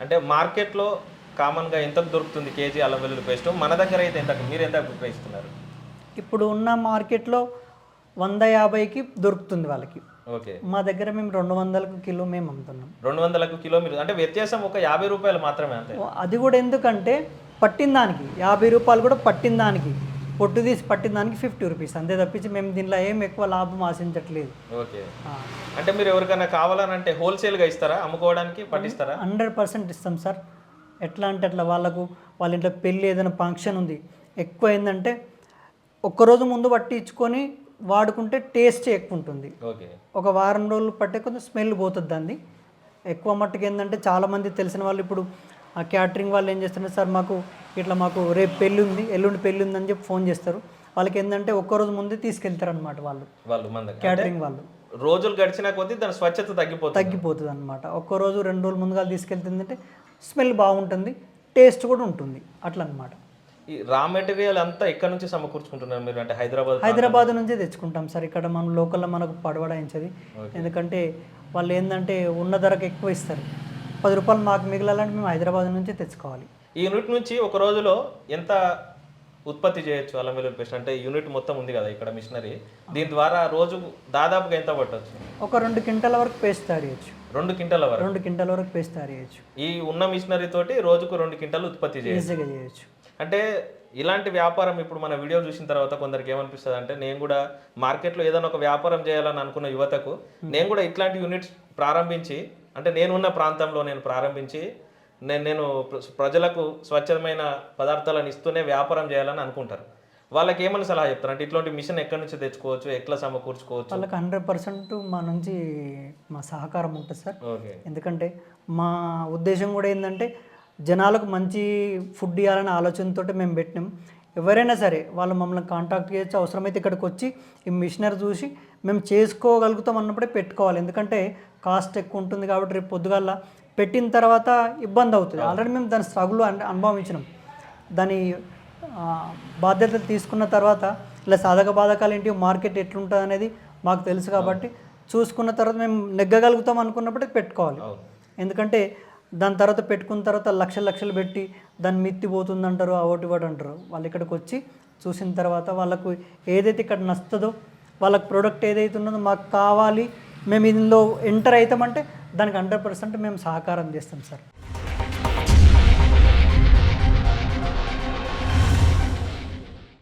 అంటే మార్కెట్లో కామన్గా ఎంతకు దొరుకుతుంది కేజీ అల్లం వెల్లుల్లి పేస్ట్? మన దగ్గర అయితే ఎంతకు మీరు ఎంత ఇస్తున్నారు ఇప్పుడు ఉన్న మార్కెట్లో వంద యాభైకి దొరుకుతుంది వాళ్ళకి. ఓకే. మా దగ్గర మేము రెండు వందలకు కిలో మేము అమ్ముతున్నాం. రెండు వందలకు కిలో మీరు అంటే వ్యత్యాసం ఒక యాభై రూపాయలు మాత్రమే అంతే. అది కూడా ఎందుకంటే పట్టిన దానికి యాభై రూపాయలు కూడా పట్టిన దానికి పొట్టు తీసి పట్టిన దానికి ఫిఫ్టీ రూపీస్. అంతే తప్పించి మేము దీనిలో ఏం ఎక్కువ లాభం ఆశించట్లేదు. ఓకే. అంటే మీరు ఎవరికైనా కావాలనంటే హోల్సేల్గా ఇస్తారా? అమ్ముకోవడానికి పట్టిస్తారా? హండ్రెడ్ పర్సెంట్ ఇస్తాం సార్. ఎట్లా అంటే అట్లా వాళ్ళకు వాళ్ళ ఇంట్లో పెళ్ళి ఏదైనా ఫంక్షన్ ఉంది. ఎక్కువ ఏంటంటే ఒక్కరోజు ముందు పట్టించుకొని వాడుకుంటే టేస్ట్ ఎక్కువ ఉంటుంది. ఓకే. ఒక వారం రోజులు పట్టే కొంచెం స్మెల్ పోతుంది దాన్ని. ఎక్కువ మట్టుకు ఏంటంటే చాలామంది తెలిసిన వాళ్ళు ఇప్పుడు ఆ క్యాటరింగ్ వాళ్ళు ఏం చేస్తున్నారు? సార్ మాకు ఇట్లా మాకు రేపు పెళ్ళి ఉంది ఎల్లుండి పెళ్ళి ఉందని చెప్పి ఫోన్ చేస్తారు. వాళ్ళకి ఏంటంటే ఒక్కరోజు ముందే తీసుకెళ్తారు అనమాట వాళ్ళు వాళ్ళు క్యాటరింగ్ వాళ్ళు. రోజులు గడిచిన కొద్దీ దాని స్వచ్ఛత తగ్గిపోతుంది. తగ్గిపోతుంది అనమాట ఒక్క రోజు రెండు రోజులు ముందుగా తీసుకెళ్తుందంటే స్మెల్ బాగుంటుంది టేస్ట్ కూడా ఉంటుంది. అట్లా అనమాట ఈ రా మెటీరియల్ అంతా ఎక్కడ నుంచి సమకూర్చుకుంటున్నారు మీరు? అంటే హైదరాబాద్ హైదరాబాద్ నుంచే? తెచ్చుకుంటాం సార్. ఇక్కడ మనం లోకల్లో మనకు పడవడాయించది ఎందుకంటే వాళ్ళు ఏంటంటే ఉన్న ధరకు ఎక్కువ ఇస్తారు. పది రూపాయలు మాకు మిగిలాలంటే మేము హైదరాబాద్ నుంచే తెచ్చుకోవాలి. ఈ యూనిట్ నుంచి ఒక రోజులో ఎంత ఉత్పత్తి చేయొచ్చు అల్లం వెల్లుల్లి పేస్ట్? అంటే యూనిట్ మొత్తం ఉంది కదా ఇక్కడ మిషనరీ. దీని ద్వారా రోజు దాదాపుగా ఎంత పట్టొచ్చు? ఒక రెండు క్వింటాల వరకు పేస్ట్ తయారు చేయొచ్చు. రెండు క్వింటాల వరకు? రెండు క్వింటాల వరకు పేస్ట్ తయారు చేయొచ్చు. ఈ ఉన్న మిషనరీ తోటి రోజుకు రెండు క్వింటాలు ఉత్పత్తి చేయొచ్చు. అంటే ఇలాంటి వ్యాపారం ఇప్పుడు మన వీడియో చూసిన తర్వాత కొందరికి ఏమనిపిస్తుంది అంటే నేను కూడా మార్కెట్లో ఏదైనా ఒక వ్యాపారం చేయాలని అనుకున్న యువతకు నేను కూడా ఇట్లాంటి యూనిట్స్ ప్రారంభించి అంటే నేనున్న ప్రాంతంలో నేను ప్రారంభించి నేను నేను ప్ర- ప్రజలకు స్వచ్ఛమైన పదార్థాలను ఇస్తూనే వ్యాపారం చేయాలని అనుకుంటారు. వాళ్ళకి ఏమని సలహా చెప్తారు? అంటే ఇట్లాంటి మిషన్ ఎక్కడి నుంచి తెచ్చుకోవచ్చు? ఎట్లా సమకూర్చుకోవచ్చు? వాళ్ళకి హండ్రెడ్ పర్సెంట్ మా నుంచి మా సహకారం ఉంటుంది సార్. ఓకే. ఎందుకంటే మా ఉద్దేశం కూడా ఏంటంటే జనాలకు మంచి ఫుడ్ ఇవ్వాలనే ఆలోచనతో మేము పెట్టినాం. ఎవరైనా సరే వాళ్ళు మమ్మల్ని కాంటాక్ట్ చేయొచ్చు అవసరమైతే ఇక్కడికి వచ్చి ఈ మిషనరీ చూసి మేము చేసుకోగలుగుతాం అన్నప్పుడే పెట్టుకోవాలి. ఎందుకంటే కాస్ట్ ఎక్కువ ఉంటుంది కాబట్టి రేపు పొద్దుగాల పెట్టిన తర్వాత ఇబ్బంది అవుతుంది. ఆల్రెడీ మేము దాని స్ట్రగుల్ అనుభవించినాం. దాని ఆ, బాధ్యతలు తీసుకున్న తర్వాత ఇలా సాధక బాధకాలు ఏంటి మార్కెట్ ఎట్లుంటుంది అనేది మాకు తెలుసు కాబట్టి చూసుకున్న తర్వాత మేము నెగ్గగలుగుతాం అనుకున్నప్పుడే పెట్టుకోవాలి. ఎందుకంటే దాని తర్వాత పెట్టుకున్న తర్వాత లక్షలు లక్షలు పెట్టి దాన్ని మిత్తి పోతుంది అంటారు అవటి వాడు అంటారు. వాళ్ళు ఇక్కడికి వచ్చి చూసిన తర్వాత వాళ్ళకు ఏదైతే ఇక్కడ నచ్చుతుందో వాళ్ళకి ప్రోడక్ట్ ఏదైతే ఉన్నదో మాకు కావాలి మేము ఇందులో ఎంటర్ అవుతామంటే దానికి హండ్రెడ్ పర్సెంట్ మేము సహకారం చేస్తాం సార్.